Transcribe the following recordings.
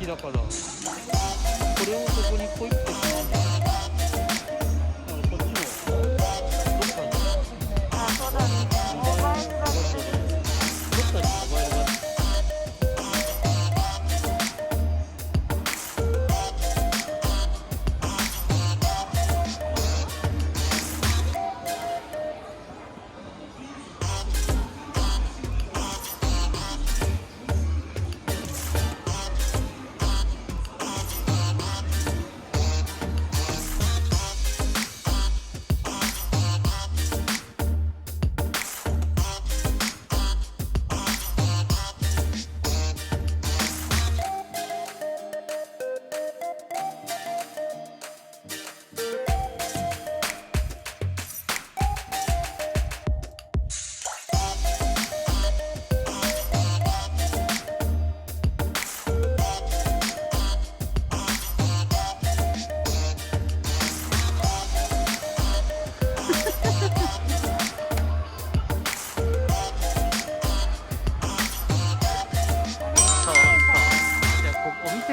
きだからこれをそこにポイッと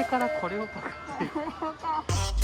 からこれをパクって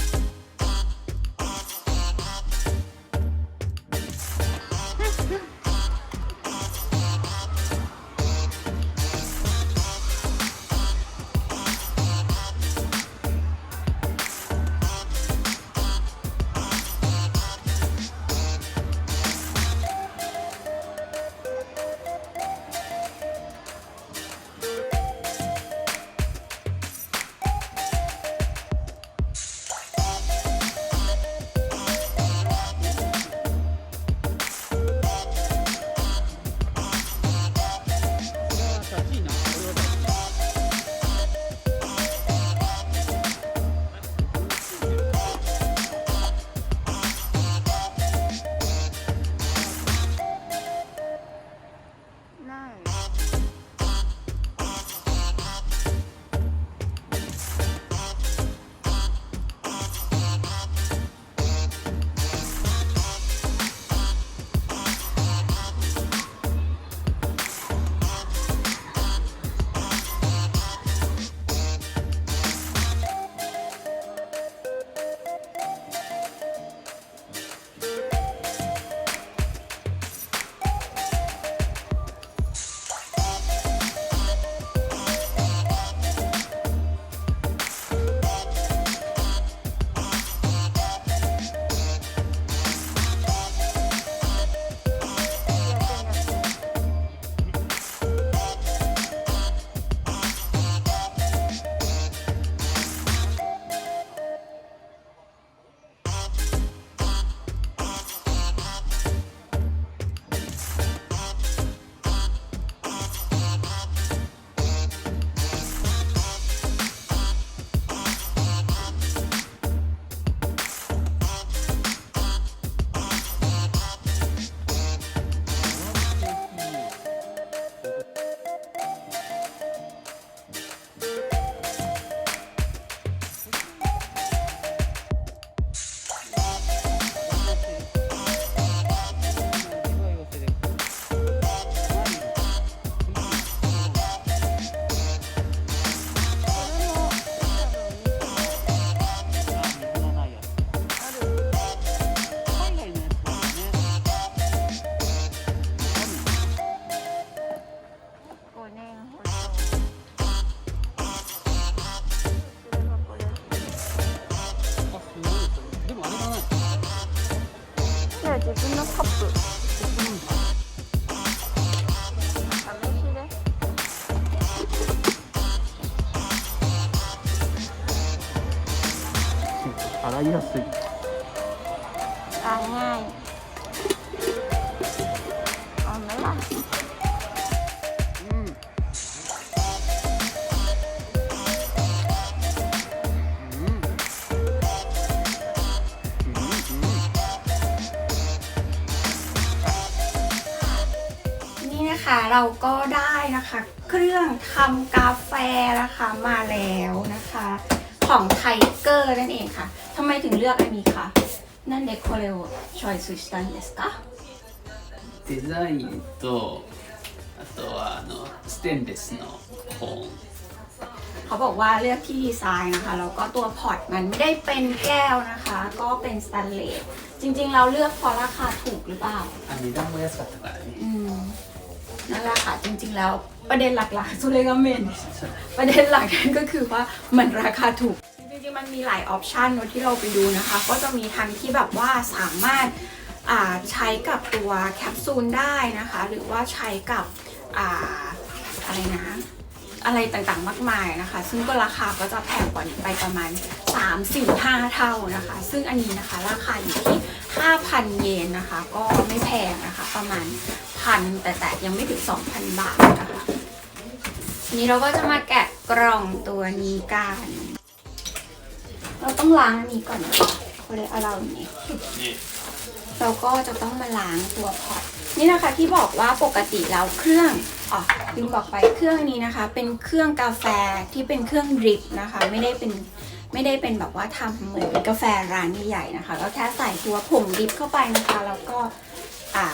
洗いやすいあง่ายเอาไหมล่ะ うんうんうん นี่นะคะเราก็ได้นะคะ เครื่องทำกาแฟนะคะมาแล้วนะคะ ของไทเกอร์นั่นเองค่ะ ทำไมถึงเลือกอันนี้คะนั่นเด็กโคเรโอชอยสุชิตันเดสกะ デザインとあとはあのステンレスのコーン เขาบอกว่าเลือกที่ดีไซน์นะคะ แล้วก็ตัวพอร์ตมันไม่ได้เป็นแก้วนะคะ ก็เป็นสแตนเลส จริงๆ เราเลือกเพราะราคาถูกหรือเปล่า あ値段も安かったからね อืมนั่นแหละค่ะจริงๆ แล้วประเด็นหลักๆสุเลกาเมน ประเด็นหลักนั่นก็คือว่ามันราคาถูก จริงๆมันมีหลายออปชันนที่เราไปดูนะคะ ก็จะมีทั้งที่แบบว่าสามารถใช้กับตัวแคปซูลได้นะคะ หรือว่าใช้กับออะไรนะ อะไรต่างๆมากมายนะคะ ซึ่งก็ราคาก็จะแพงกว่านี้ไปประมาณ 3 4 5 เท่านะคะ ซึ่งอันนี้นะคะราคาอยู่ที่ 5,000 เยนนะคะ ก็ไม่แพงนะคะ ประมาณพันแต่แต่ยังไม่ถึง 2,000 บาทนะคะนี้เราก็จะมาแกะกล่องตัวนี้กัน เราต้องล้างอันนี้ก่อนนะคะคอเลสเตอาอลนี้ นี่เราก็จะต้องมาล้างตัวพอตนี่นะคะที่บอกว่าปกติเราเครื่องอ๋อลืมบอกไปเครื่องนี้นะคะ เป็นเครื่องกาแฟที่เป็นเครื่องดริปนะคะ ไม่ได้เป็นไม่ได้เป็นแบบว่าทำเหมือนกาแฟร้านใหญ่ๆนะคะเราแค่ใส่ตัวผงดริปเข้าไปนะคะ แล้วก็อ่า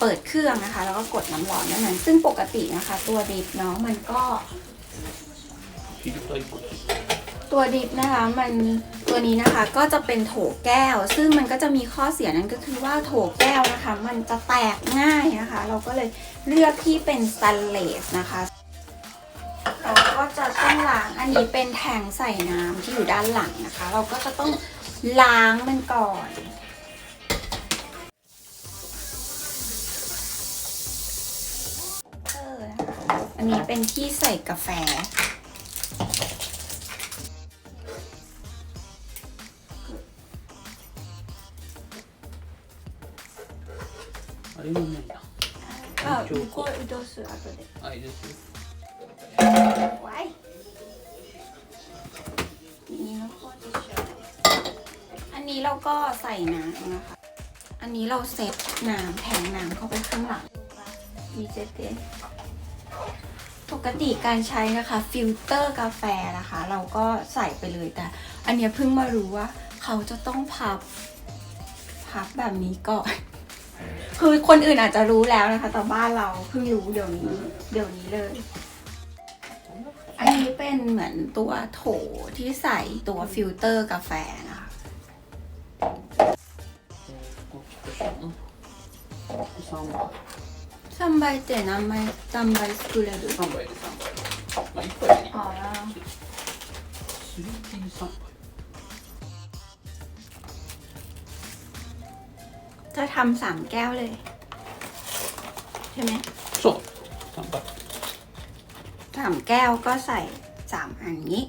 เปิดเครื่องนะคะ แล้วก็กดน้ำร้อนนั่นเองซึ่งปกตินะคะ ตัวดริปเนาะมันก็ ตัวดิฟนะคะมันตัวนี้นะคะก็จะเป็นโถแก้ว ซึ่งมันก็จะมีข้อเสียนั้นก็คือว่าโถแก้วนะคะ มันจะแตกง่ายนะคะ เราก็เลยเลือกที่เป็นสแตนเลสนะคะเราก็จะต้องล้างอันนี้เป็นแทงใส่น้ำที่อยู่ด้านหลังนะคะ เราก็จะต้องล้างมันก่อนเออนะคะอันนี้เป็นที่ใส่กาแฟ れもないなあ、向こう移動する後で。あいいですไว้นี่นะพ่อจะเชื่ออันนี้เราก็ใส่น้ำนะคะ อันนี้เราเซตน้ำแทงน้ำเข้าไปข้างหลังมีเจเตปกติการใช้นะคะฟิลเตอร์กาแฟนะคะ เราก็ใส่ไปเลยแต่ อันเนี้ยเพิ่งมารู้ว่า เขาจะต้องพับ พับแบบนี้ก่อน คือคนอื่นอาจจะรู้แล้วนะคะ แต่บ้านเราเพิ่งรู้เดี๋ยวนี้ เดี๋ยวนี้เลย อันนี้เป็นเหมือนตัวโถที่ใส่ตัวฟิลเตอร์กาแฟนะคะ 3倍ซัมไบเตนะไม่ซัมไบสกุเลดู 3倍で3倍まあ1杯でいい อ๋อ 3 3杯 จะทำสามแก้วเลย ใช่ไหม そう3杯 สามแก้วก็ใส่สามอันนี้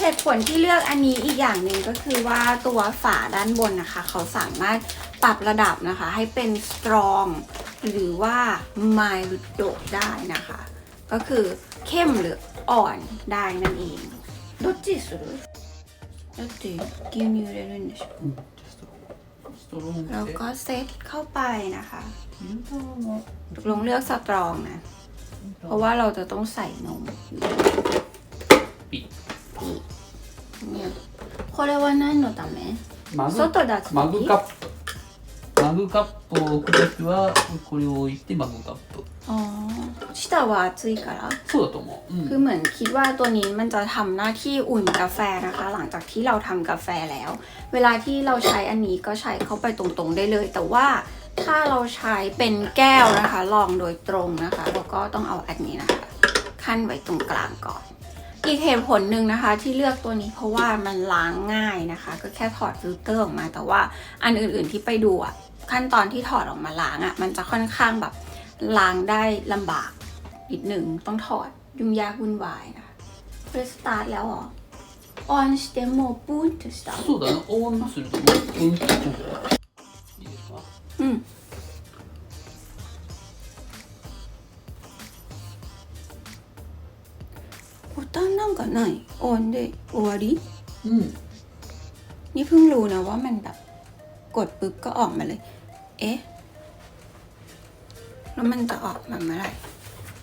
เหตุผลที่เลือกอันนี้อีกอย่างหนึ่งก็คือว่าตัวฝาด้านบนนะคะ เขาสามารถปรับระดับนะคะ ให้เป็นสตรองหรือว่า mild โดได้นะคะ ก็คือเข้มหรืออ่อนได้นั่นเองどっちする だって牛乳入れるんでしょ、うん、ストロングแล้วก็เซตเข้าไปนะคะลงเลือกสตรองนะ เพราะว่าเราจะต้องใส่นมปิดเนี่ยこれは何のため外だとマグカップマグカップを置くときはこれを置いてマグカップああ 下は熱いからそうだと思う、うん คือเหมือนคิดว่าตัวนี้มันจะทำหน้าที่อุ่นกาแฟนะคะ หลังจากที่เราทำกาแฟแล้ว เวลาที่เราใช้อันนี้ก็ใช้เข้าไปตรงๆได้เลย แต่ว่าถ้าเราใช้เป็นแก้วนะคะ ลองโดยตรงนะคะแล้วก็ต้องเอาอันนี้นะคะ ขั้นไว้ตรงกลางก่อน อีกเหตุผลหนึ่งนะคะ ที่เลือกตัวนี้เพราะว่ามันล้างง่ายนะคะ ก็แค่ถอดฟิลเตอร์ออกมา แต่ว่าอันอื่นๆที่ไปดูอะขั้นตอนที่ถอดออกมาล้างอะมันจะค่อนข้างแบบล้างได้ลำบาก นิดหนึ่งต้องถอดยุ่งยากวุ่นวายนะคะเพื่อสตาร์ทแล้วเหรอออนสเตมโมปูนとしたそうだねオンするともううんっていっちゃうんじゃないいいですかうんボタンなんかないオンで終わりうん นี่เพิ่งรู้นะว่ามันแบบกดปุ๊บก็ออกมาเลย เอ๊ะ แล้วมันจะออกมาเมื่อไหร่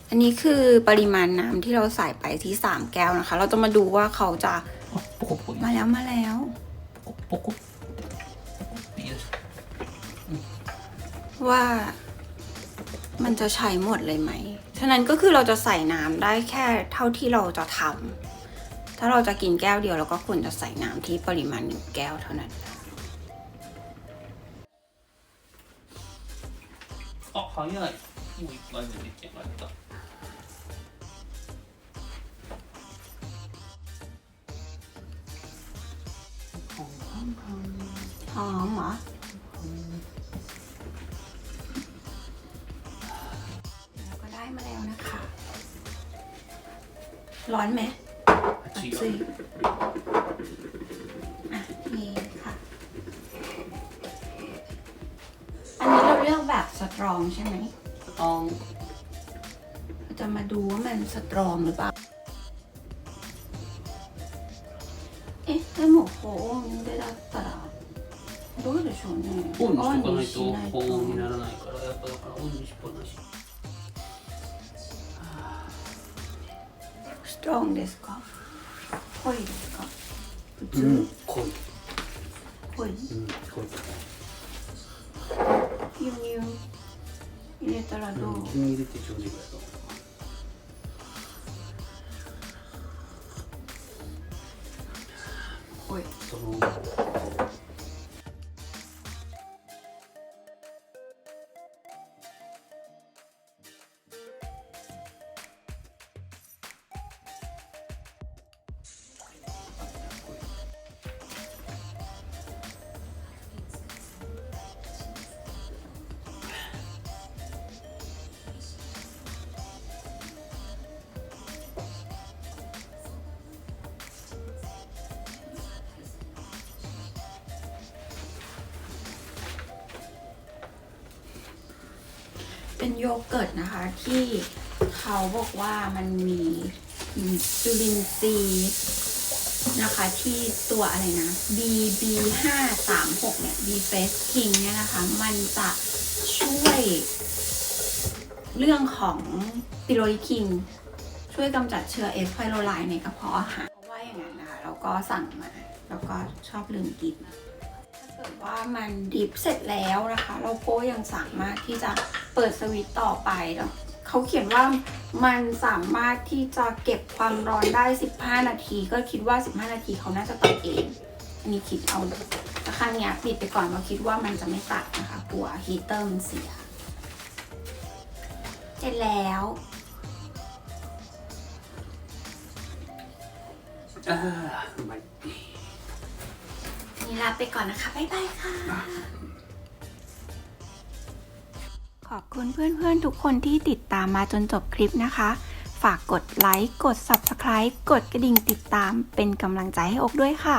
อันนี้คือปริมาณน้ำที่เราใส่ไปที่สามแก้วนะคะ เราจะมาดูว่าเขาจะมาแล้วมาแล้ว ว่ามันจะใช้หมดเลยไหม ฉะนั้นก็คือเราจะใส่น้ำได้แค่เท่าที่เราจะทำถ้าเราจะกินแก้วเดียวเราก็ควรจะใส่น้ำที่ปริมาณหนึ่งแก้วเท่านั้นออกเขาเยอะอุ้ยร้อยหนึ่งเจ็ดร้อยต่อ อนไหมชี้สินี่ค่ะ อันนี้เราเลือกแบบสตรองใช่ไหมสตรอง จะมาดูว่ามันสตรองหรือเปล่า ロングですか？濃いですか？普通、うん濃い。濃い？うん濃い。牛乳入れたらどう、うん牛乳入れてちょうどいいぐらいだと思う濃い。その「 เป็นโยเกิร์ตนะคะ ที่เขาบอกว่ามันมีจุลินทรีย์นะคะที่ตัวอะไรนะ BB 5 3 6เนี่ย B Face King เนี่ยนะคะ มันจะช่วยเรื่องของปิโรลิคิง ช่วยกำจัดเชื้อเอสไพโรไลในกระเพาะอาหารว่าอย่างนั้นนะคะแล้วก็สั่งมา แล้วก็ชอบลืมกิน ถ้าเกิดว่ามันดิฟเสร็จแล้วนะคะ เราก็ยังสามารถที่จะ เปิดสวิตต่อไปเนาะเขาเขียนว่ามันสามารถที่จะเก็บความร้อนได้ 15 นาที ก็คิดว่า 15 นาทีเขาน่าจะตัดเอง อันนี้คิดเอาแต่ข้างนี้ปิดไปก่อนเราคิดว่ามันจะไม่ตัดนะคะกลัวฮีเตอร์มันเสีย เสร็จแล้วนี่ลาไปก่อนนะคะ บ๊ายบายค่ะ ขอบคุณเพื่อนๆทุกคนที่ติดตามมาจนจบคลิปนะคะ ฝากกดไลค์ กด Subscribe กดกระดิ่งติดตามเป็นกำลังใจให้อกด้วยค่ะ